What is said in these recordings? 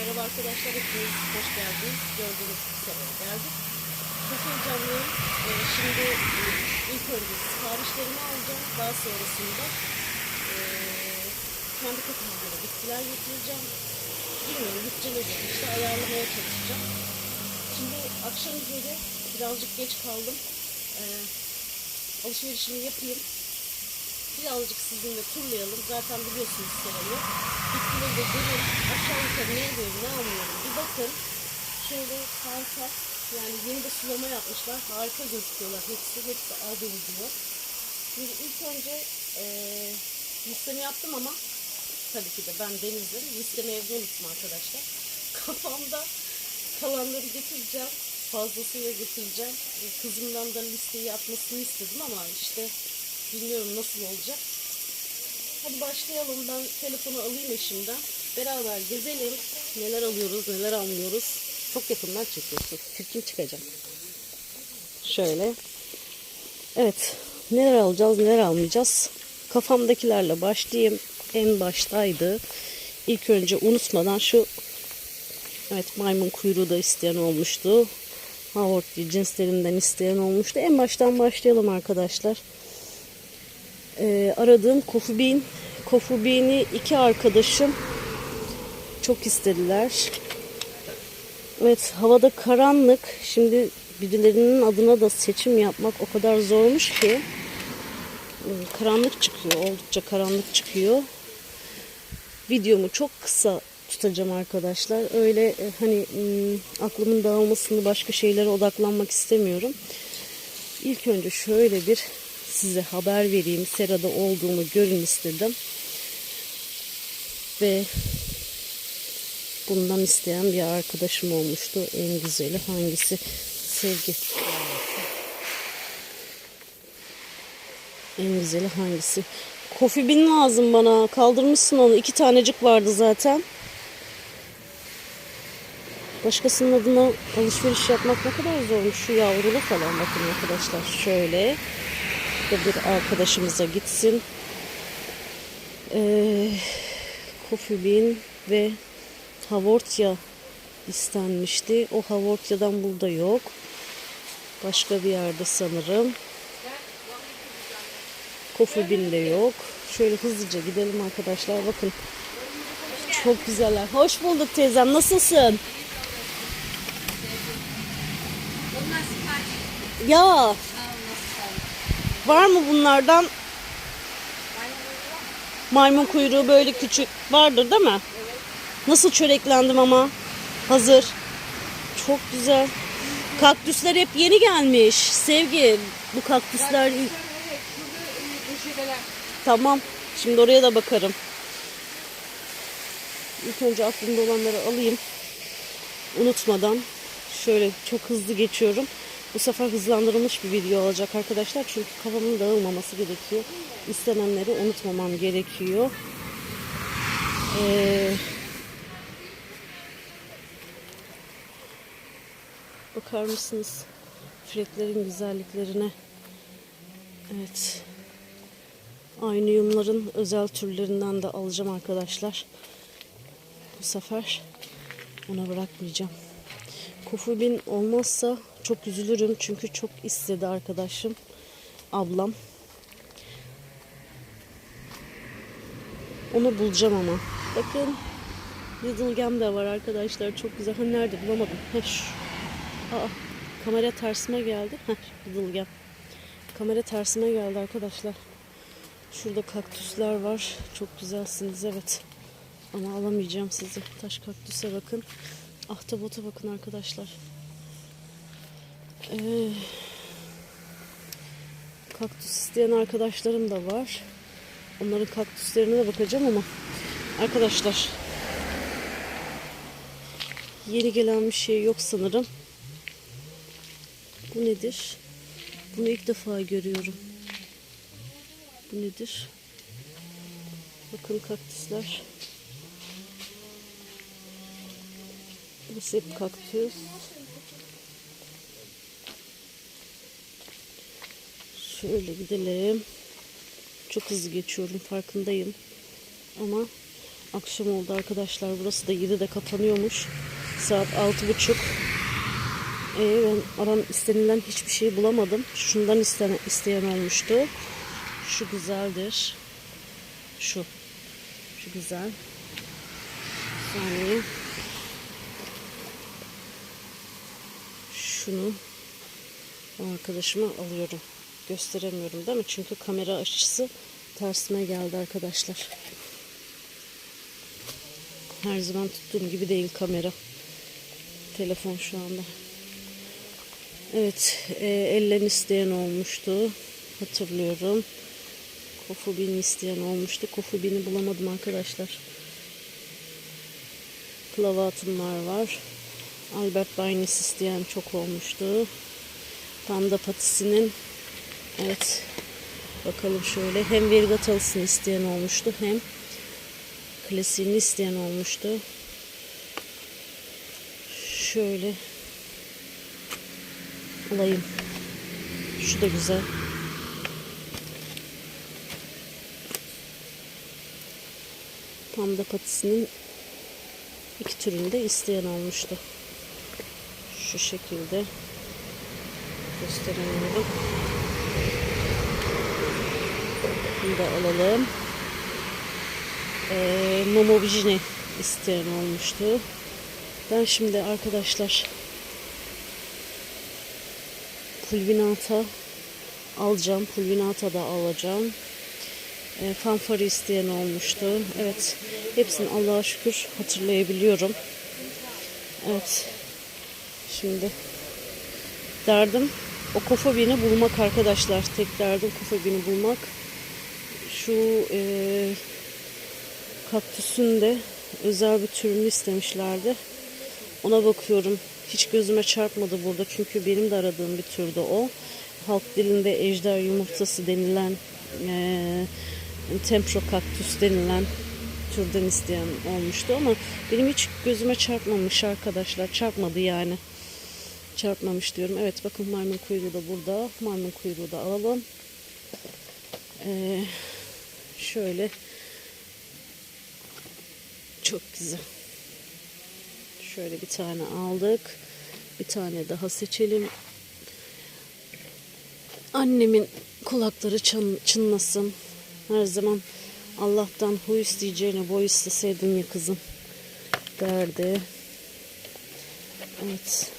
Merhaba arkadaşlar, hepiniz hoş geldiniz. Gördüğünüz seraya geldik. Çok heyecanlıyım. Ee, şimdi e, ilk önce siparişlerimi alacağım. Daha sonrasında e, kendi kafamda bitkiler getireceğim. Bilmiyorum, bütçeleri işte ayarlamaya çalışacağım. Şimdi akşam üzeri birazcık geç kaldım. Ee, alışverişimi yapayım. Birazcık sizinle turlayalım. Zaten biliyorsunuz serayı. Bitkileri de görün. Aşağı yukarı ne alıyorum ne almıyorum. Bir bakın. Şöyle harika. Yani yeni de sulama yapmışlar. Harika gözüküyorlar. Hepsi. Hepsi aldım diyor. Şimdi ilk önce eee listemi yaptım ama tabii ki de ben denizim. Listemi evde unuttum arkadaşlar. Kafamda kalanları getireceğim. Fazlasıyla getireceğim. Kızımdan da listeyi yapmasını istedim ama işte bilmiyorum nasıl olacak. Hadi başlayalım. Ben telefonu alayım eşimden. Beraber gezelim. Neler alıyoruz, neler almıyoruz. Çok yakından çekiyorsun. Çirkin çıkacak. Şöyle. Evet. Neler alacağız, neler almayacağız. Kafamdakilerle başlayayım. En baştaydı. İlk önce unutmadan şu Evet maymun kuyruğu da isteyen olmuştu. Howard cinslerinden isteyen olmuştu. En baştan başlayalım arkadaşlar. Ee, aradığım Coffee Bean. Coffee Bean'i iki arkadaşım çok istediler. Evet havada karanlık. Şimdi birilerinin adına da seçim yapmak o kadar zormuş ki. Karanlık çıkıyor. Oldukça karanlık çıkıyor. Videomu çok kısa tutacağım arkadaşlar. Öyle e, hani hmm, aklımın dağılmasını başka şeylere odaklanmak istemiyorum. İlk önce şöyle bir size haber vereyim. Serada olduğumu görün istedim. Ve bundan isteyen bir arkadaşım olmuştu. En güzeli hangisi? Sevgi. En güzeli hangisi? Kofi bin lazım bana. Kaldırmışsın onu. İki tanecik vardı zaten. Başkasının adına alışveriş yapmak ne kadar zormuş. Şu yavrulu falan bakın arkadaşlar. Şöyle. Da bir arkadaşımıza gitsin. Ee, Bean ve Havortya istenmişti. O Havortya'dan burada yok. Başka bir yerde sanırım. Bean de yok. Şöyle hızlıca gidelim arkadaşlar. Bakın. Çok güzeller. Hoş bulduk teyzem. Nasılsın? Ya var mı bunlardan maymun kuyruğu böyle küçük vardır değil mi? Nasıl çöreklendim ama. Hazır. Çok güzel. Kaktüsler hep yeni gelmiş. Sevgi bu kaktüsler Evet, şurada köşedeler. tamam. Şimdi oraya da bakarım. İlk önce aklımda olanları alayım. Unutmadan şöyle çok hızlı geçiyorum. Bu sefer hızlandırılmış bir video olacak arkadaşlar. Çünkü kafamın dağılmaması gerekiyor. İstenenleri unutmamam gerekiyor. Ee, bakar mısınız? Freklerin güzelliklerine. Evet. Aynı yumların özel türlerinden de alacağım arkadaşlar. Bu sefer ona bırakmayacağım. Kofubin olmazsa çok üzülürüm çünkü çok istedi arkadaşım. Ablam. Onu bulacağım ama. Bakın. Little Gem de var arkadaşlar. Çok güzel. Ha nerede bulamadım. Heh. Aa, kamera tersime geldi. Heh, Little Gem. Kamera tersime geldi arkadaşlar. Şurada kaktüsler var. Çok güzelsiniz evet. Ama alamayacağım sizi. Taş kaktüse bakın. Ahtapota bakın arkadaşlar. Ee, kaktüs isteyen arkadaşlarım da var. Onların kaktüslerine de bakacağım ama arkadaşlar yeni gelen bir şey yok sanırım. Bu nedir? Bunu ilk defa görüyorum. Bu nedir? Bakın kaktüsler. Burası hep kaktüs. Şöyle gidelim. Çok hızlı geçiyorum farkındayım. Ama Akşam oldu arkadaşlar. Burası da 7'de kapanıyormuş. Saat 6.30. Ee, ben aran istenilen hiçbir şey bulamadım. Şundan istene, isteyen olmuştu. Şu güzeldir. Şu. Şu güzel. Saniye. Şunu arkadaşıma alıyorum. Gösteremiyorum değil mi? Çünkü kamera açısı tersime geldi arkadaşlar. Her zaman tuttuğum gibi değil kamera. Telefon şu anda. Evet, e, ellen isteyen olmuştu. Hatırlıyorum. Kofu bini isteyen olmuştu. Kofu bini bulamadım arkadaşlar. Klavatımlar var. Albert Baynes isteyen çok olmuştu. Panda patisinin evet bakalım şöyle hem vergatalısını isteyen olmuştu hem klasiğini isteyen olmuştu. Şöyle alayım. Şu da güzel. Panda patisinin iki türünü de isteyen olmuştu. Şu şekilde gösteremiyorum. Bunu da alalım. Ee, Momobijini isteyen olmuştu. Ben şimdi arkadaşlar Pulvinata alacağım. Pulvinata da alacağım. E, fanfari isteyen olmuştu. Evet. Hepsini Allah'a şükür hatırlayabiliyorum. Evet. Şimdi derdim o kofobini bulmak arkadaşlar. Tek derdim kofobini bulmak. Şu e, kaktüsün de özel bir türünü istemişlerdi. Ona bakıyorum. Hiç gözüme çarpmadı burada çünkü benim de aradığım bir türdü o. Halk dilinde ejder yumurtası denilen e, tempro kaktüs denilen türden isteyen olmuştu ama benim hiç gözüme çarpmamış arkadaşlar. Çarpmadı yani. Çarpmamış diyorum. Evet bakın maymun kuyruğu da burada. Maymun kuyruğu da alalım. Ee, şöyle çok güzel. Şöyle bir tane aldık. Bir tane daha seçelim. Annemin kulakları çın, çınlasın. Her zaman Allah'tan huy isteyeceğine boy isteseydin ya kızım derdi. Evet.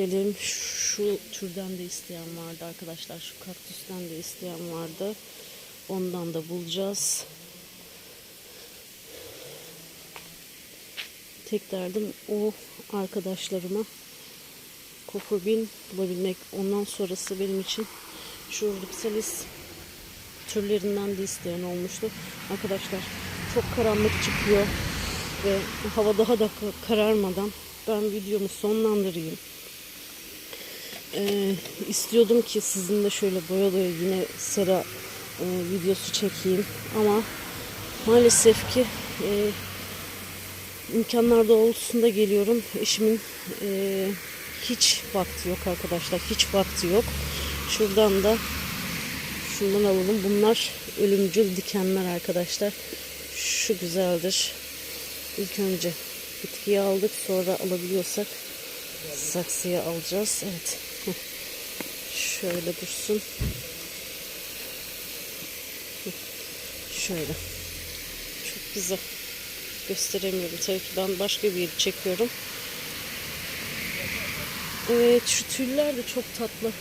Gidelim. Şu türden de isteyen vardı arkadaşlar. Şu kaktüsten de isteyen vardı. Ondan da bulacağız. Tek derdim o arkadaşlarıma kokobin bulabilmek. Ondan sonrası benim için şu Ripsalis türlerinden de isteyen olmuştu. Arkadaşlar çok karanlık çıkıyor ve hava daha da kararmadan ben videomu sonlandırayım. Ee, istiyordum ki sizinle şöyle boya boya yine sera e, videosu çekeyim ama maalesef ki e, imkanlar doğrultusunda geliyorum. Eşimin e, hiç vakti yok arkadaşlar. Hiç vakti yok. Şuradan da şundan alalım. Bunlar ölümcül dikenler arkadaşlar. Şu güzeldir. İlk önce bitkiyi aldık. Sonra alabiliyorsak saksıya alacağız. Evet. Şöyle dursun. Şöyle. Çok güzel. Gösteremiyorum. Tabii ki ben başka bir yeri çekiyorum. Evet şu tüller de çok tatlı.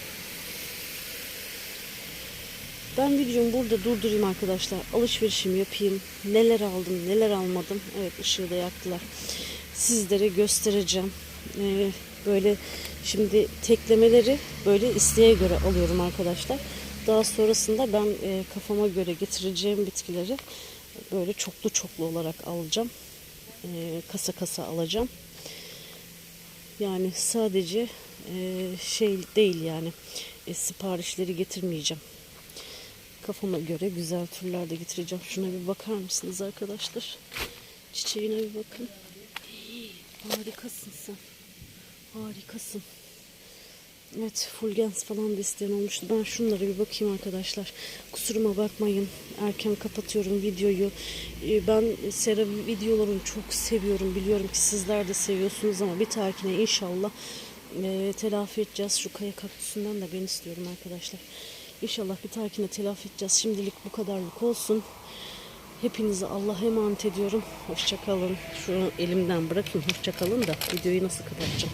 Ben videomu burada durdurayım arkadaşlar. Alışverişimi yapayım. Neler aldım, neler almadım. Evet ışığı da yaktılar. Sizlere göstereceğim. Ee, böyle şimdi teklemeleri böyle isteğe göre alıyorum arkadaşlar. Daha sonrasında ben e, kafama göre getireceğim bitkileri böyle çoklu çoklu olarak alacağım. Ee, kasa kasa alacağım. Yani sadece e, şey değil yani e, siparişleri getirmeyeceğim. Kafama göre güzel türler de getireceğim. Şuna bir bakar mısınız arkadaşlar? Çiçeğine bir bakın. Harikasın sen. Harikasın. Evet fulgens falan da isteyen olmuştu. Ben şunlara bir bakayım arkadaşlar. Kusuruma bakmayın. Erken kapatıyorum videoyu. Ee, Ben Sera videolarını çok seviyorum. Biliyorum ki sizler de seviyorsunuz ama bir takine inşallah e, telafi edeceğiz. Şu kaya kaktüsünden de ben istiyorum arkadaşlar. İnşallah bir takine telafi edeceğiz. Şimdilik bu kadarlık olsun. Hepinizi Allah'a emanet ediyorum. Hoşçakalın. Şunu elimden bırakayım. Hoşçakalın da videoyu nasıl kapatacağım.